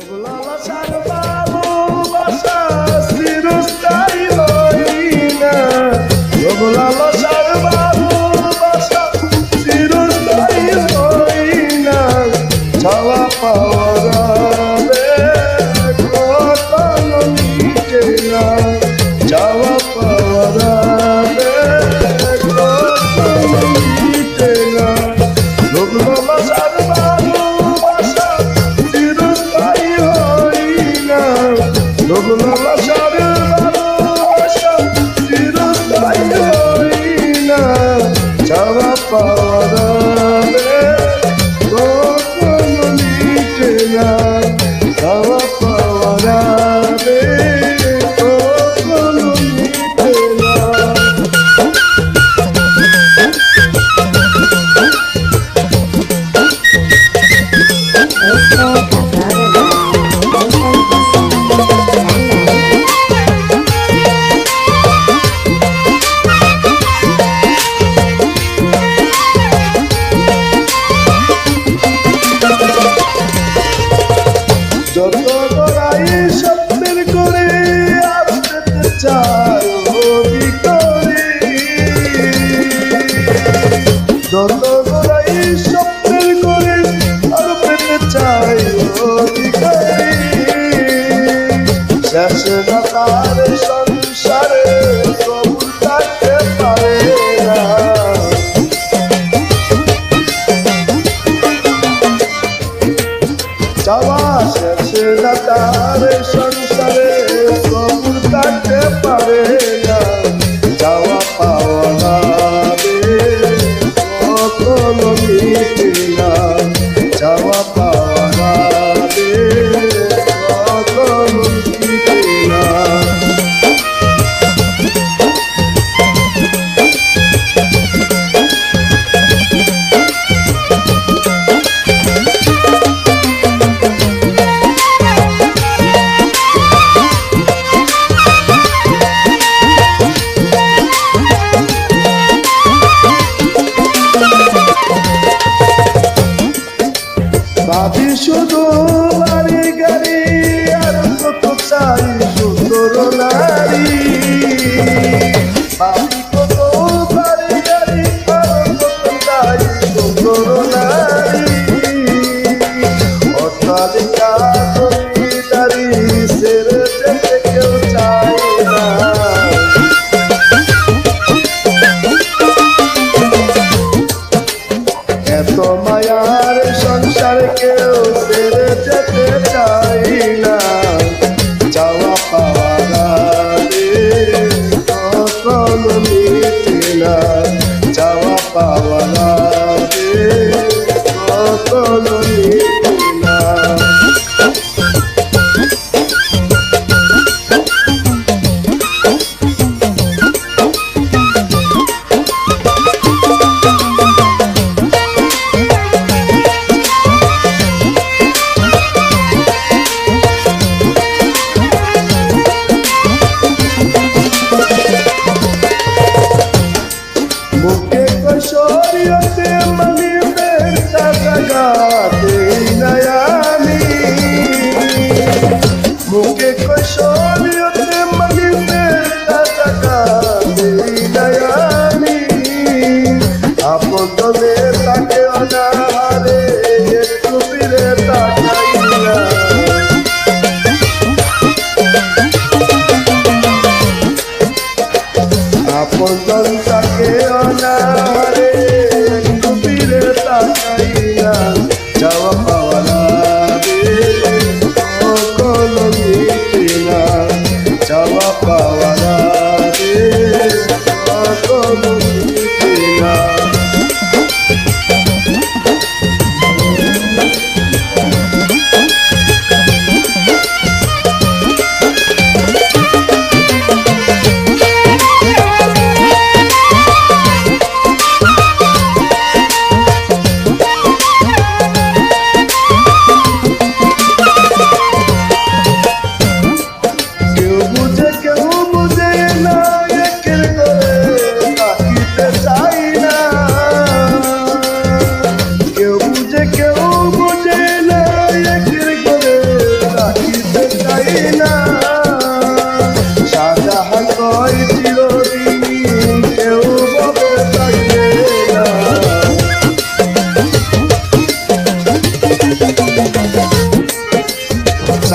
Oh, la, la, la, la. অন্ধকার সংসারে প্রভু থাকতে পারে না। যাওয়া শেষে না তার সংসারে প্রভু থাকতে পারে না। রাধে সদয় মিলা যাওয়া পাওয়া কত Oh.